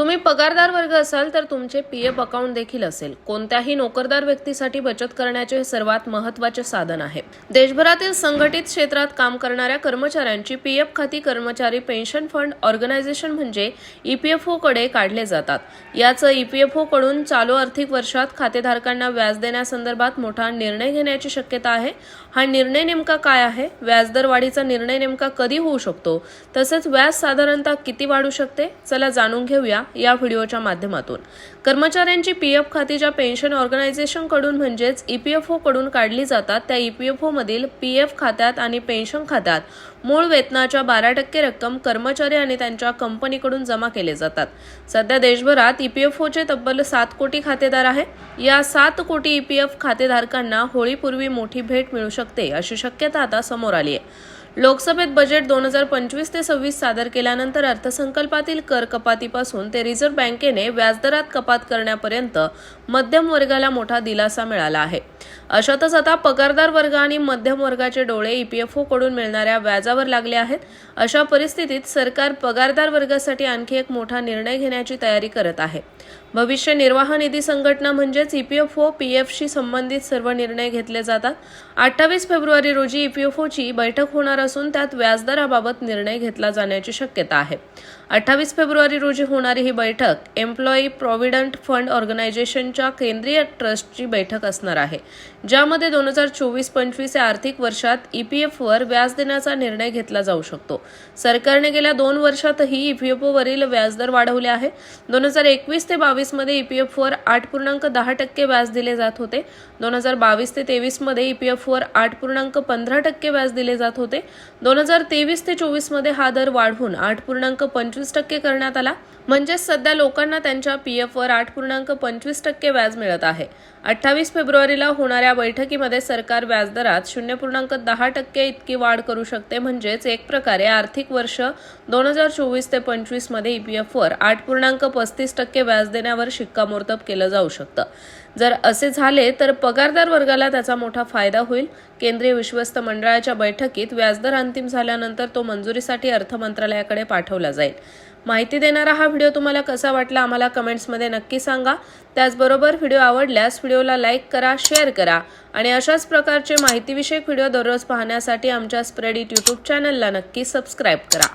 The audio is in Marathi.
तुम्ही पगारदार वर्ग असाल तर तुमचे पी एफ अकाउंट देखील असेल. कोणत्याही नोकरदार व्यक्तीसाठी बचत करण्याचे हे सर्वात महत्त्वाचे साधन आहे. देशभरातील संघटित क्षेत्रात काम करणाऱ्या कर्मचाऱ्यांची पी एफ खाती कर्मचारी पेन्शन फंड ऑर्गनायझेशन म्हणजे ई पी एफ ओकडे काढले जातात. याचं ई पी एफ ओकडून चालू आर्थिक वर्षात खातेधारकांना व्याज देण्यासंदर्भात मोठा निर्णय घेण्याची शक्यता आहे. हा निर्णय नेमका काय आहे? व्याजदर वाढीचा निर्णय नेमका कधी होऊ शकतो? तसेच व्याज साधारणतः किती वाढू शकते? चला जाणून घेऊया या व्हिडिओच्या माध्यमातून. कर्मचाऱ्यांची पी एफ खाती ज्या पेन्शन ऑर्गनायझेशनकडून म्हणजेच ई पी एफ ओकडून काढली जातात. त्या ई पी एफ ओमधील पी एफ खात्यात आणि पेन्शन खात्यात मूळ वेतनाच्या बारा टक्के रक्कम कर्मचारी आणि त्यांच्या कंपनीकडून जमा केले जातात. सध्या देशभरात ई पी एफ ओचे तब्बल सात कोटी खातेदार आहे. या सात कोटी ई पी एफ खातेधारकांना होळीपूर्वी मोठी भेट मिळू शकते अशी शक्यता आता समोर आली आहे. लोकसभेत बजेट दोन हजार पंचवीस ते सव्वीस सादर केल्यानंतर अर्थसंकल्पातील कर कपातीपासून ते रिझर्व्ह बँकेने व्याजदरात कपात करण्यापर्यंत मध्यम वर्गाला मोठा दिलासा मिळाला आहे. अशातच आता पगारदार वर्ग आणि मध्यम वर्गाचे डोळे ईपीएफओ कडून मिळणाऱ्या व्याजावर लागले आहेत. अशा परिस्थितीत सरकार पगारदार वर्गासाठी आणखी एक मोठा निर्णय घेण्याची तयारी करत आहे. भविष्य निर्वाह निधी संघटना म्हणजेच ईपीएफओ पीएफशी संबंधित सर्व निर्णय घेतले जातात. अठ्ठावीस फेब्रुवारी रोजी ईपीएफओची बैठक होणार असून त्यात व्याजदराबाबत निर्णय घेतला जाण्याची शक्यता आहे. अठ्ठावीस फेब्रुवारी रोजी होणारी ही बैठक एम्प्लॉई प्रॉव्हिडंट फंड ऑर्गनायझेशनच्या केंद्रीय ट्रस्टची बैठक असणार आहे. ज्यामध्ये दोन हजार चोवीस पंचवीस या आर्थिक वर्षात ईपीएफवर व्याज देण्याचा निर्णय घेतला जाऊ शकतो. सरकारने गेल्या दोन वर्षातही ईपीएफओवरील व्याजदर वाढवले आहे. दोन हजार एकवीस ते बावीसमध्ये ई पी एफवर आठ पूर्णांक दहा टक्के व्याज दिले जात होते. दोन हजार बावीस ते तेवीसमध्ये ईपीएफवर आठ पूर्णांक पंधरा टक्के व्याज दिले जात होते. दोन हजार तेवीस ते चोवीसमध्ये हा दर वाढवून आठ पूर्णांक पंचवीस टक्के करण्यात आला. म्हणजेच सध्या लोकांना त्यांच्या पी एफवर आठ पूर्णांक पंचवीस टक्के व्याज मिळत आहे. अठ्ठावीस फेब्रुवारीला होणाऱ्या बैठकीमध्ये सरकार व्याजदरात शून्य पूर्णांक दहा टक्के इतकी वाढ करू शकते. म्हणजेच एक प्रकारे आर्थिक वर्ष दोन हजार चोवीस ते पंचवीसमध्ये ईपीएफवर आठ पूर्णांक पस्तीस टक्के व्याज देण्यावर शिक्कामोर्तब केलं जाऊ शकतं. जर असे झाले तर पगारदार वर्गाला त्याचा मोठा फायदा होईल. केंद्रीय विश्वस्त मंडळाच्या बैठकीत व्याजदर अंतिम झाल्यानंतर तो मंजुरीसाठी अर्थ मंत्रालयाकडे पाठवला जाईल. माहिती देणारा हा व्हिडिओ तुम्हाला कसा वाटला आम्हाला कमेंट्समध्ये नक्की सांगा. त्याचबरोबर व्हिडिओ आवडल्यास व्हिडिओला लाईक करा शेअर करा आणि अशाच प्रकारचे माहितीविषयक व्हिडिओ दररोज पाहण्यासाठी आमच्या स्प्रेडिट यूट्यूब चॅनलला नक्की सबस्क्राईब करा.